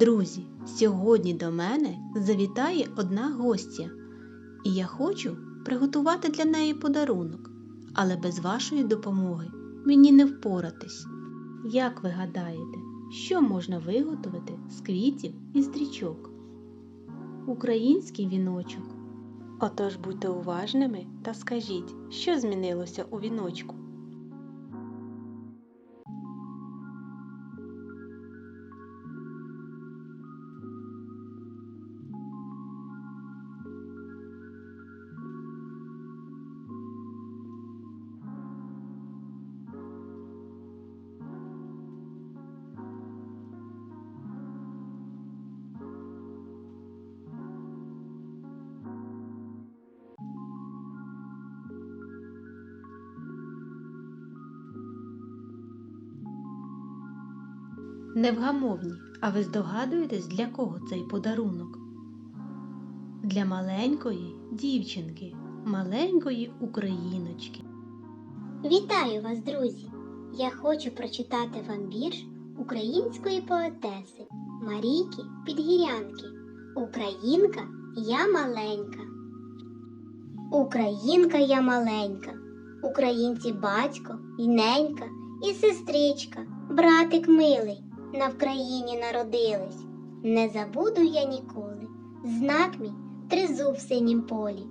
Друзі, сьогодні до мене завітає одна гостя, і я хочу приготувати для неї подарунок, але без вашої допомоги мені не впоратись. Як ви гадаєте, що можна виготовити з квітів і стрічок? Український віночок. Отож будьте уважними та скажіть, що змінилося у віночку. Невгамовні, а ви здогадуєтесь, для кого цей подарунок? Для маленької дівчинки, маленької україночки. Вітаю вас, друзі! Я хочу прочитати вам вірш української поетеси Марійки Підгірянки. Українка я маленька. Українка я маленька, українці батько, і ненька, і сестричка, братик милий, на Вкраїні народились. Не забуду я ніколи, знак мій тризуб в синім полі.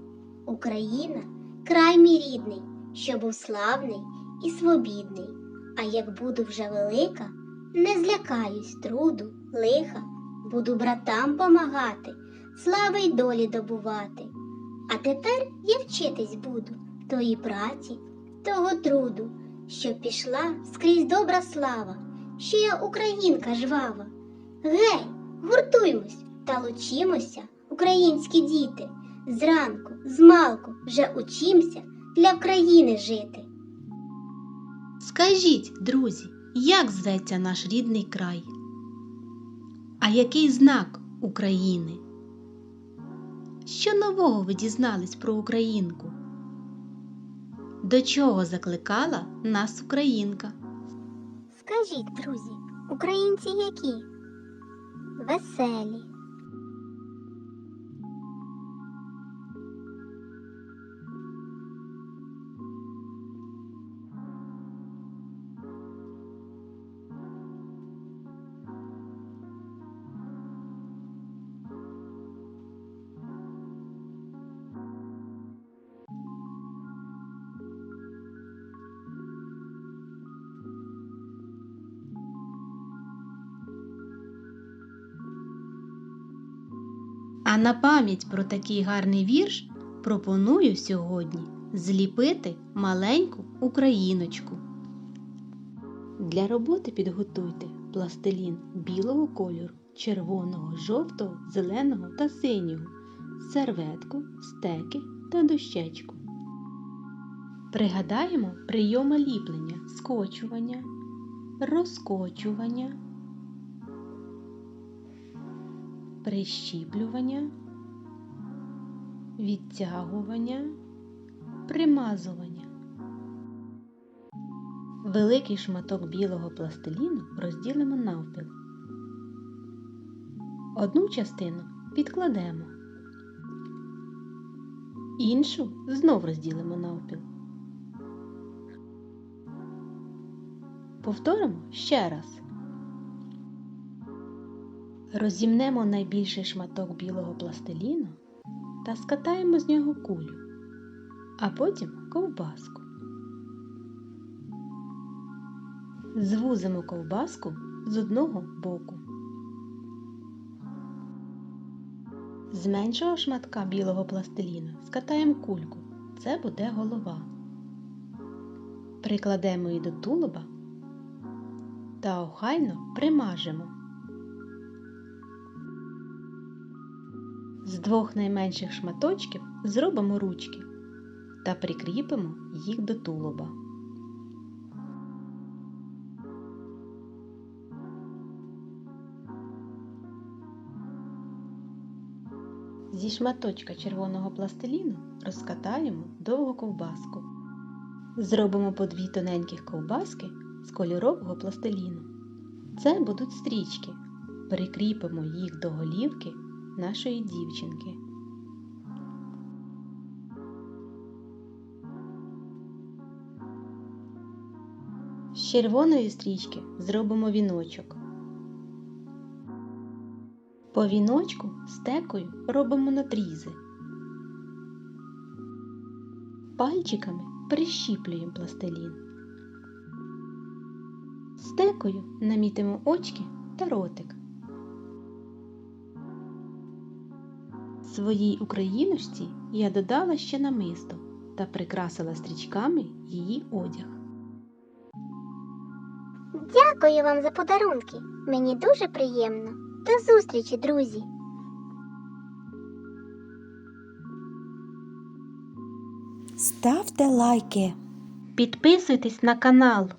Україна край мій рідний, що був славний і свобідний. А як буду вже велика, не злякаюсь труду, лиха, буду братам помагати, слави й долі добувати. А тепер я вчитись буду тої праці, того труду, щоб пішла скрізь добра слава, що я українка жвава. Гей, гуртуймось та лучимося, українські діти. Зранку, змалку вже учимся для України жити. Скажіть, друзі, як зветься наш рідний край? А який знак України? Що нового ви дізнались про Українку? До чого закликала нас Українка? Скажіть, друзі, українці які? Веселі, А на пам'ять про такий гарний вірш пропоную сьогодні зліпити маленьку україночку. Для роботи підготуйте пластилін білого кольору, червоного, жовтого, зеленого та синього, серветку, стеки та дощечку. Пригадаємо прийоми ліплення, скочування, розкочування, прищіплювання, відтягування, примазування. Великий шматок білого пластиліну розділимо навпіл. Одну частину підкладемо, іншу знов розділимо навпіл. Повторимо ще раз. Розімнемо найбільший шматок білого пластиліну та скатаємо з нього кулю, а потім ковбаску. Звузимо ковбаску з одного боку. З меншого шматка білого пластиліну скатаємо кульку. Це буде голова. Прикладемо її до тулуба та охайно примажемо. З двох найменших шматочків зробимо ручки та прикріпимо їх до тулуба. Зі шматочка червоного пластиліну розкатаємо довгу ковбаску. Зробимо по дві тоненьких ковбаски з кольорового пластиліну. Це будуть стрічки, прикріпимо їх до голівки нашої дівчинки. З червоної стрічки зробимо віночок. По віночку стекою робимо надрізи. Пальчиками прищіплюємо пластилін. Стекою намітимо очки та ротик. Своїй україночці я додала ще намисто та прикрасила стрічками її одяг. Дякую вам за подарунки. Мені дуже приємно. До зустрічі, друзі! Ставте лайки. Підписуйтесь на канал.